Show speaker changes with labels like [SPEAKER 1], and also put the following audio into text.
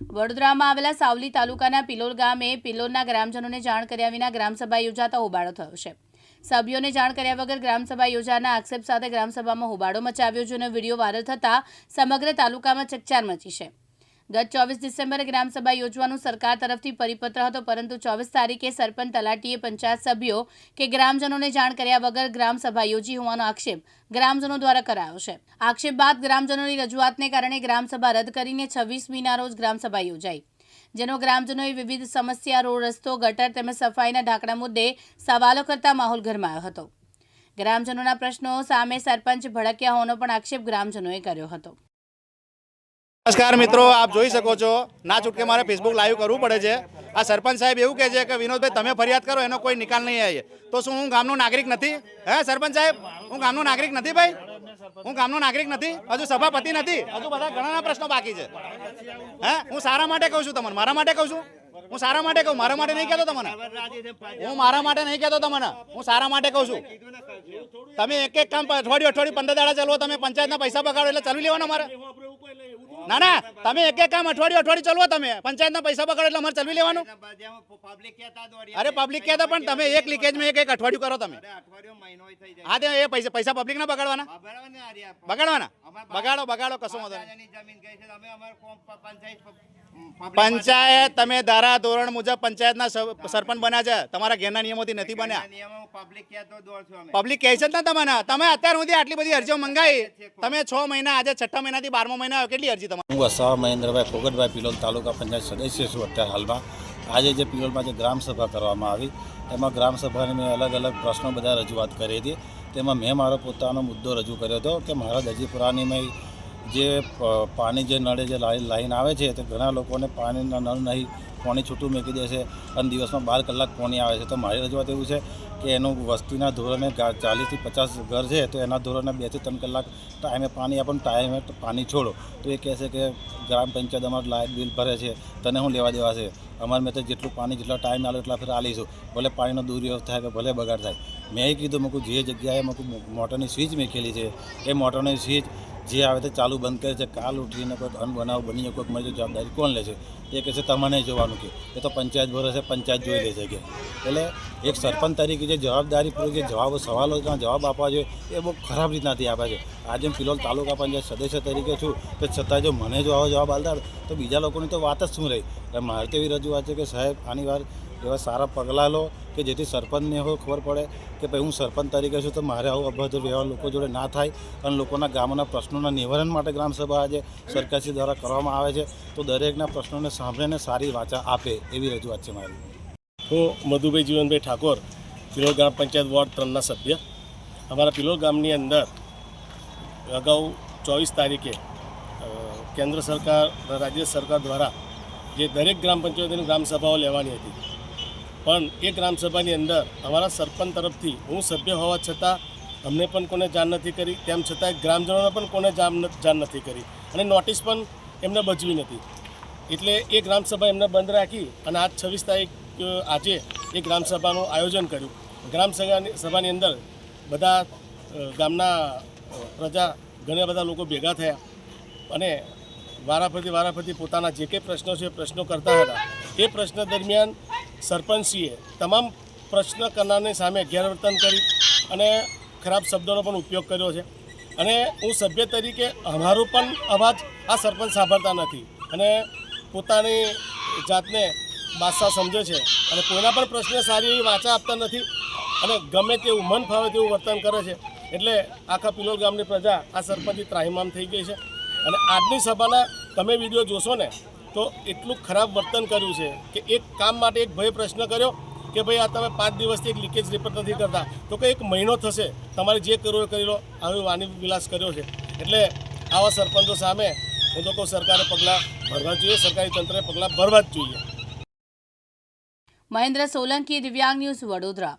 [SPEAKER 1] વડોદરામાં આવેલા સાવલી તાલુકાના પિલોલ ગામે પિલોલના ગ્રામજનોને જાણ કર્યા વિના ગ્રામસભા યોજાતા હોબાળો થયો છે. સભ્યોને જાણ કર્યા વગર ગ્રામસભા યોજાના આક્ષેપ સાથે ગ્રામસભામાં હોબાળો મચાવ્યો, જેનો વીડિયો વાયરલ થતાં સમગ્ર તાલુકામાં ચકચાર મચી છે. ગત ચોવીસ ડિસેમ્બરે ગ્રામસભા યોજવાનું સરકાર તરફથી પરિપત્ર હતો, પરંતુ ચોવીસ તારીખે સરપંચ તલાટીએ પંચાયત સભ્યો કે ગ્રામજનોને જાણ કર્યા વગર ગ્રામસભા યોજી હોવાનો આક્ષેપ ગ્રામજનો દ્વારા કરાયો છે. આક્ષેપ બાદ ગ્રામજનોની રજૂઆતને કારણે ગ્રામસભા રદ કરીને છવ્વીસમીના રોજ ગ્રામસભા યોજાઈ. જેનો ગ્રામજનોએ વિવિધ સમસ્યા, રોડ રસ્તો, ગટર તેમજ સફાઈના ઢાંકણા મુદ્દે સવાલો કરતા માહોલ ગરમાયો હતો. ગ્રામજનોના પ્રશ્નો સામે સરપંચ ભડક્યા હોવાનો પણ આક્ષેપ ગ્રામજનોએ કર્યો હતો.
[SPEAKER 2] નમસ્કાર મિત્રો, આપ જોઈ શકો છો. ના છૂટકે મારે ફેસબુક લાઈવ કરવું પડે છે. આ સરપંચ સાહેબ એવું કહે છે કે, વિનોદભાઈ, તમે ફરિયાદ કરો, એનો કોઈ નિકાલ નહીં આવે. તો શું હું ગામનો નાગરિક નથી? હે, સરપંચ સાહેબ? હું ગામનો નાગરિક નથી ભાઈ? હું ગામનો નાગરિક નથી? હજુ સભાપતિ નથી. હજુ બધા ઘણા પ્રશ્નો બાકી છે. હે, હું સારા માટે કહું છું તમને. મારા માટે કહું છું? હું સારા માટે કહું? મારા માટે નહીં કહેતો તમને? હું મારા માટે નહીં કહેતો તમને. હું સારા માટે કહું છું. તમે એક એક કામ અઠવાડિયું અઠવાડિયું પંદર દાડા ચાલો તમે પંચાયતના પૈસા બગાડો એટલે ચાલુ લેવાના મારે. ના ના તમે એક એક કામ અઠવાડિયું અઠવાડિયું ચલવો તમે. પંચાયતના પૈસા બગાડો એટલે અમારે ચલવી લેવાનું. અરે પબ્લિક કહેતા પણ તમે એક લીકેજમાં એક એક અઠવાડિયું કરો તમે. હા તે એ પૈસા પૈસા પબ્લિક ના બગાડવાના? બગાડવાના બગાડો બગાડો કશું વાંધો પંચાયત તમે ધારા ધોરણ મુજબ પંચાયતના સરપંચ બન્યા છે. તમારા ઘેરના નિયમોથી નથી બન્યા. પબ્લિક કહે છે ને તમને. તમે અત્યાર સુધી આટલી બધી અરજીઓ મંગાવી તમે છ મહિના આજે છઠ્ઠા મહિનાથી બારમો મહિના કેટલી અરજી તમારી?
[SPEAKER 3] હું વસાવા મહેન્દ્રભાઈ ફોગટભાઈ પિલોલ તાલુકા પંચાયત સદસ્ય છું અત્યારે હાલમાં. આજે જે પિલોલમાં જે ગ્રામસભા કરવામાં આવી, એમાં ગ્રામસભાને મેં અલગ અલગ પ્રશ્નો બધા રજૂઆત કરી હતી. તેમાં મેં મારો પોતાનો મુદ્દો રજૂ કર્યો હતો કે મારા દજીપુરાની મેં જે પાણી જે નળે જે લાઈન આવે છે, તે ઘણા લોકોને પાણીના નળ નહીં, પાણી છૂટું મૂકી દે છે અને દિવસમાં બાર કલાક પાણી આવે છે. તો મારી રજૂઆત એવું છે કે એનું વસ્તીના ધોરણે ચાલીસથી પચાસ ઘર છે, તો એના ધોરણે બેથી ત્રણ કલાક ટાઈમે પાણી આપણને ટાઈમે પાણી છોડો. તો એ કહેશે કે ગ્રામ પંચાયત અમારું લાઇટ બિલ ભરે છે, તને હું લેવા દેવા છે? અમારે મેં તો જેટલું પાણી, જેટલા ટાઈમ આલો, એટલા ફેર આલીશું. ભલે પાણીનો દુરુપયોગ થાય કે ભલે બગાડ થાય. મેં કીધું મૂકું જે જગ્યાએ મૂકું મોટરની સ્વિચ મેકેલી છે. એ મોટરની સ્વિચ જે આવે તે ચાલુ બંધ કરે છે, કાલ ઉઠીને કોઈ અનબનાવ બની કોઈક મળી જવાબદારી કોણ લે છે? એ કહે છે, તમારે જોવાનું કે. એ તો પંચાયત ભરોસે પંચાયત જોઈ લે છે કે. એટલે એક સરપંચ તરીકે જે જવાબદારીપૂર્વક જે જવાબો, સવાલો જવાબ આપવા જોઈએ, એ બહુ ખરાબ રીતનાથી આપે છે. આજે હું ફિલહાલ તાલુકા પંચાયત સદસ્ય તરીકે છું, તો છતાં જો મને જો આવો જવાબ આપતા તો બીજા લોકોની તો વાત જ શું રહી? એટલે મારે તો એવી રજૂઆત છે કે સાહેબ, આની વાર એવા સારા પગલાં લો કે જેથી સરપંચને હવે ખબર પડે કે ભાઈ હું સરપંચ તરીકે છું તો મારે આવું અભદ્ર વ્યવહાર લોકો જોડે ના થાય અને લોકોના ગામોના પ્રશ્નોના નિવારણ માટે ગ્રામસભા આજે સરકારશ્રી દ્વારા કરવામાં આવે છે. તો દરેકના પ્રશ્નોને સાંભળીને સારી વાચા આપે એવી રજૂઆત છે મારી.
[SPEAKER 4] હું મધુભાઈ જીવનભાઈ ઠાકોર, પિલોર ગ્રામ પંચાયત વોર્ડ ત્રણના સભ્ય. અમારા પિલોર ગામની અંદર અગાઉ ચોવીસ તારીખે કેન્દ્ર સરકાર રાજ્ય સરકાર દ્વારા જે દરેક ગ્રામ પંચાયતની ગ્રામસભાઓ લેવાની હતી પણ એ ગ્રામસભાની અંદર અમારા સરપંચ તરફથી હું સભ્ય હોવા છતાં અમને પણ કોને જાણ નથી કરી, તેમ છતાં ગ્રામજનોને પણ કોને જાણ નથી કરી. અને નોટિસ પણ એમને બજવી નથી. એટલે એ ગ્રામસભા એમને બંધ રાખી અને આજ છવ્વીસ તારીખ આજે એ ગ્રામસભાનું આયોજન કર્યું. ગ્રામસભાની, સભાની અંદર બધા ગામના પ્રજા, ઘણા બધા લોકો ભેગા થયા અને વારાફરતી વારાફરતી પોતાના જે કંઈ પ્રશ્નો છે પ્રશ્નો કરતા હતા. એ પ્રશ્ન દરમિયાન સરપંચશ્રીએ તમામ પ્રશ્ન કરનારની સામે ગેરવર્તન કરી અને ખરાબ શબ્દોનો પણ ઉપયોગ કર્યો છે. અને હું સભ્ય તરીકે અમારો પણ અવાજ આ સરપંચ સાંભળતા નથી અને પોતાની જાતને બાદશાહ સમજે છે અને કોઈના પણ પ્રશ્ને સારી એવી વાંચા આપતા નથી અને ગમે તેવું મન ફાવે તેવું વર્તન કરે છે. એટલે આખા પિલોલ ગામની પ્રજા આ સરપંચથી ત્રાહિમામ થઈ ગઈ છે. અને આજની સભાના તમે વીડિયો જોશો ને તો એટલું ખરાબ વર્તન કર્યું છે કે એક કામ માટે એક ભય પ્રશ્ન કર્યો કે ભાઈ, આ તમે પાંચ દિવસથી એક લીકેજ રિપોર્ટ નથી કરતા. તો કે એક મહિનો થશે, તમારે જે કરવું એ કરી લો. આવી વાની વિલાસ કર્યો છે. એટલે આવા સરપંચો સામે હું તો કહું સરકારે પગલાં ભરવા જોઈએ, સરકારી તંત્રે પગલાં ભરવા જ જોઈએ.
[SPEAKER 1] મહેન્દ્ર સોલંકી દિવ્યાંગ ન્યૂઝ વડોદરા.